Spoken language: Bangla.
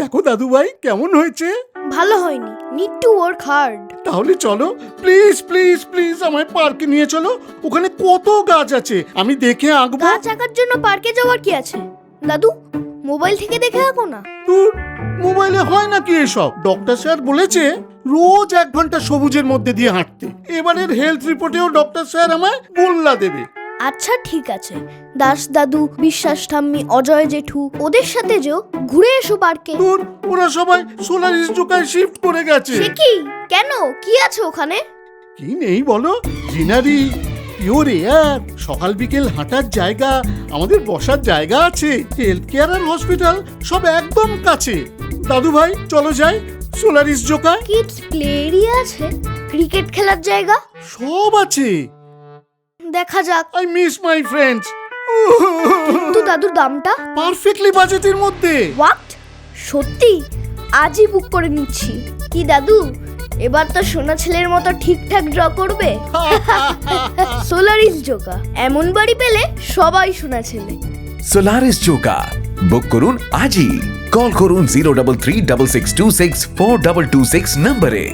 দেখো দাদু ভাই কেমন হয়েছে? ভালো হয়নি। নিড টু ওয়ার্ক হার্ড তাহলে চলো প্লিজ প্লিজ প্লিজ আমায় পার্কে নিয়ে চলো। ওখানে কত গাছ আছে? আমি দেখে আঁকবো। গাছ আঁকার জন্য পার্কে যাওয়ার কি আছে? দাদু মোবাইল থেকে দেখে আঁকো না। দূর মোবাইলে হয় নাকি এসব? ডক্টর স্যার বলেছে রোজ এক ঘণ্টা সবুজের মধ্যে দিয়ে হাঁটতে। এবারের হেলথ রিপোর্টেও ডক্টর স্যার আমায় বললা দেবে। আচ্ছা ঠিক আছে। দাস দাদু বিশ্বাস ঠাম্মি অজয় জেঠু ওদের সাথে যেও ঘুরে এসো পার্কে। দূর ওরা সবাই সোলার ইস্টুকায় শিফট করে গেছে। সে কি? কেন? কি আছে ওখানে? কি নেই বলো? গ্রিনারি পিওর এয়ার সকাল বিকেল হাঁটার জায়গা আমাদের বসার জায়গা আছে। হেলথ কেয়ার আর হসপিটাল সব একদম কাছে। দাদু ভাই চলো যাই Solaris Joka kids play area আছে? ক্রিকেট খেলার জায়গা? সব আছে। দেখা যাক। আই মিস মাই ফ্রেন্ডস কিন্তু দাদুর দামটা? পারফেক্টলি বাজেটের মধ্যে। হোয়াট সত্যি? আজই বুক করে নিচ্ছি। কি দাদু? এবার তো সোনা ছেলের মতো ঠিকঠাক ড্র করবে। সোলারিস জোকা এমন বাড়ি পেলে সবাই সোনা ছেলে। সোলারিস জোকা বুক করুন আজই। কল করুন zero double three double six two six four double two six নম্বরে